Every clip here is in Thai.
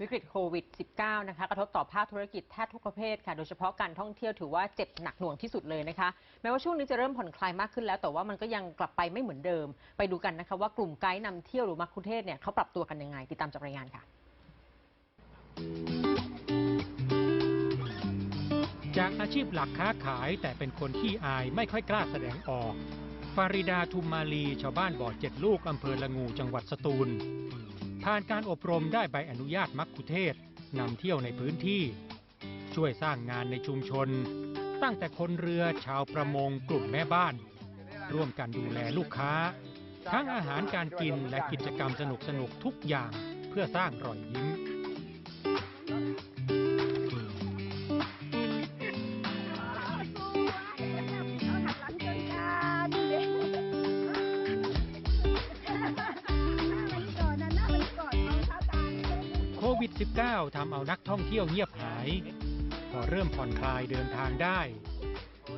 วิกฤตโควิด -19 นะคะกระทบต่อภาคธุรกิจแทบทุกประเภทค่ะ โดยเฉพาะการท่องเที่ยวถือว่าเจ็บหนักหน่วงที่สุดเลยนะคะ แม้ว่าช่วงนี้จะเริ่มผ่อนคลายมากขึ้นแล้ว แต่ว่ามันก็ยังกลับไปไม่เหมือนเดิม ไปดูกันนะคะว่ากลุ่มไกด์นำเที่ยวหรือมักคุเทศเนี่ยเขาปรับตัวกันยังไง ติดตามจากรายงานค่ะ จากอาชีพหลักค้าขายแต่เป็นคนขี้อายไม่ค่อยกล้าแสดงออก ฟาริดาทุมมาลีชาวบ้านบ่อเจ็ดลูกอำเภอละงูจังหวัดสตูล ผ่านการอบรมได้ใบอนุญาตมักคุเทศนำเที่ยวในพื้นที่ ช่วยสร้างงานในชุมชน ตั้งแต่คนเรือชาวประมงกลุ่มแม่บ้าน ร่วมกันดูแลลูกค้า ทั้งอาหารการกินและกิจกรรมสนุกสนุกทุกอย่างเพื่อสร้างรอยยิ้ม วิด -19 ทำเอานักท่องเที่ยวเงียบหาย พอเริ่มผ่อนคลายเดินทางได้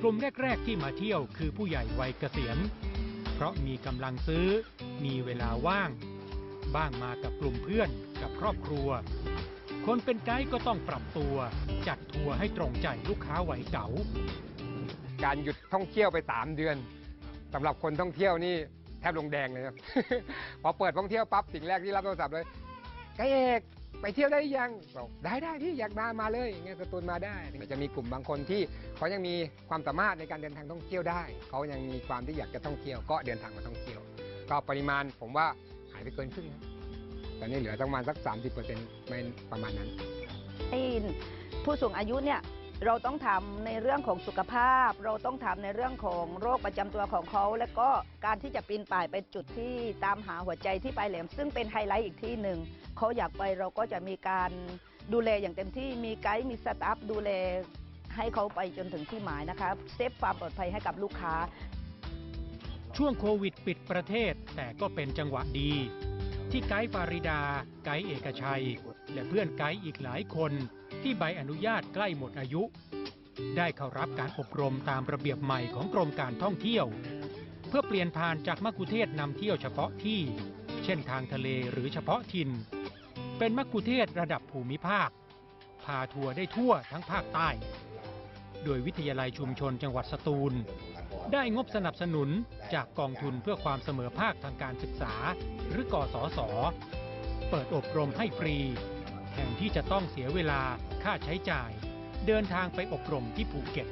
กลุ่มแรก ๆ ที่มาเที่ยวคือผู้ใหญ่วัยเกษียณ เพราะมีกำลังซื้อ มีเวลาว่าง บ้างมากับกลุ่มเพื่อนกับครอบครัว คนเป็นไกด์ก็ต้องปรับตัว จัดทัวร์ให้ตรงใจลูกค้าวัยเก๋าการหยุดท่องเที่ยวไป 3 เดือนสำหรับคนท่องเที่ยวนี่แทบลงแดงเลยครับ พอเปิดท่องเที่ยวปั๊บสิ่งแรกที่รับโทรศัพท์เลยไกด์เอก ไปเที่ยวได้ยังบอกได้ได้พี่อยากมามาเลยอย่างเงี้ยสตูลมาได้แต่จะมีกลุ่มบางคนที่เขายังมีความสามารถในการเดินทางท่องเที่ยวได้ เขายังมีความที่อยากจะท่องเที่ยวก็เดินทางมาท่องเที่ยว ก็ปริมาณผมว่าหายไปเกินครึ่งครับตอนนี้เหลือประมาณสัก 30%ไม่ประมาณนั้นไอ้ผู้สูงอายุเนี่ย เราต้องทำในเรื่องของสุขภาพ เราต้องทำในเรื่องของโรคประจำตัวของเขา และก็การที่จะปีนป่ายไปจุดที่ตามหาหัวใจที่ปลายแหลม ซึ่งเป็นไฮไลท์อีกที่หนึ่งเขาอยากไปเราก็จะมีการดูแลอย่างเต็มที่มีไกด์มีสตาฟดูแลให้เขาไปจนถึงที่หมายนะคะเซฟความปลอดภัยให้กับลูกค้า ช่วงโควิดปิดประเทศแต่ก็เป็นจังหวะดี ที่ไกด์ฟาริดา ไกด์เอกชัย และเพื่อนไกด์อีกหลายคนที่ใบอนุญาตใกล้หมดอายุ ได้เข้ารับการอบรมตามระเบียบใหม่ของกรมการท่องเที่ยว เพื่อเปลี่ยนผ่านจากมักคุเทศนำเที่ยวเฉพาะที่ เช่นทางทะเลหรือเฉพาะถิ่น เป็นมักคุเทศระดับภูมิภาค พาทัวร์ได้ทั่วทั้งภาคใต้ โดยวิทยาลัยชุมชนจังหวัดสตูล ได้งบสนับสนุนจากกองทุนเพื่อความเสมอภาคทางการศึกษา หรือกสศเปิดอบรมให้ฟรี แทนที่จะต้องเสียเวลาค่าใช้จ่าย เดินทางไปอบรมที่ภูเก็ต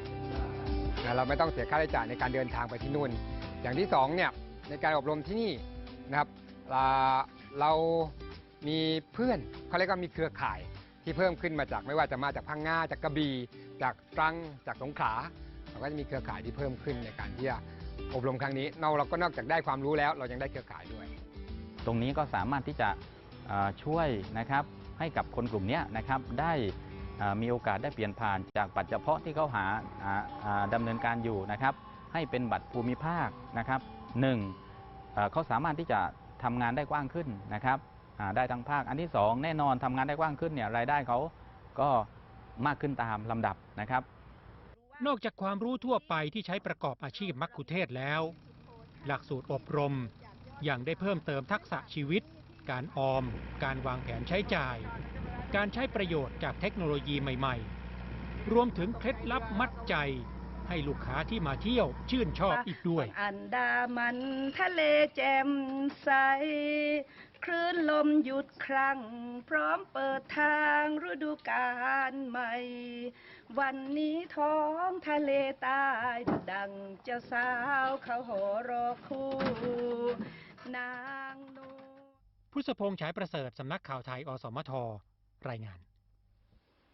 เราไม่ต้องเสียค่าใช้จ่ายในการเดินทางไปที่นู่น อย่างที่สองเนี่ยในการอบรมที่นี่นะครับเราเรามีเพื่อนเขาเรียกว่ามีเครือข่ายที่เพิ่มขึ้นมาจากไม่ว่าจะมาจากพังงาจากกระบี่จากตรังจากสงขลา เราก็จะมีเครือข่ายที่เพิ่มขึ้นในการที่จะอบรมครั้งนี้เราเราก็นอกจากได้ความรู้แล้ว เรายังได้เครือข่ายด้วย ตรงนี้ก็สามารถที่จะช่วยนะครับให้กับคนกลุ่มนี้นะครับได้มีโอกาสได้เปลี่ยนผ่านจากบัตรเฉพาะที่เขาหาอ่าอ่าดำเนินการอยู่นะครับ ให้เป็นบัตรภูมิภาคนะครับหนึ่งเขาสามารถที่จะทำงานได้กว้างขึ้นนะครับได้ทั้งภาคอันที่สองแน่นอนทำงานได้กว้างขึ้นเนี่ยรายได้เขาก็มากขึ้นตามลำดับนะครับ นอกจากความรู้ทั่วไปที่ใช้ประกอบอาชีพมักคุเทศแล้ว หลักสูตรอบรมยังได้เพิ่มเติมทักษะชีวิต การออม การวางแผนใช้จ่าย การใช้ประโยชน์จากเทคโนโลยีใหม่ ๆ รวมถึงเคล็ดลับมัดใจ ให้ลูกค้าที่มาเที่ยวชื่นชอบอีกด้วย อันดามันทะเลแจ่มใสคลื่นลมหยุดครั้ง พร้อมเปิดทางฤดูกาลใหม่ วันนี้ท้องทะเลใต้ดังเจ้าสาวเขาหอรอคู่ นางนูพุทธพงษ์ฉายประเสริฐสำนักข่าวไทยอสมทรายงาน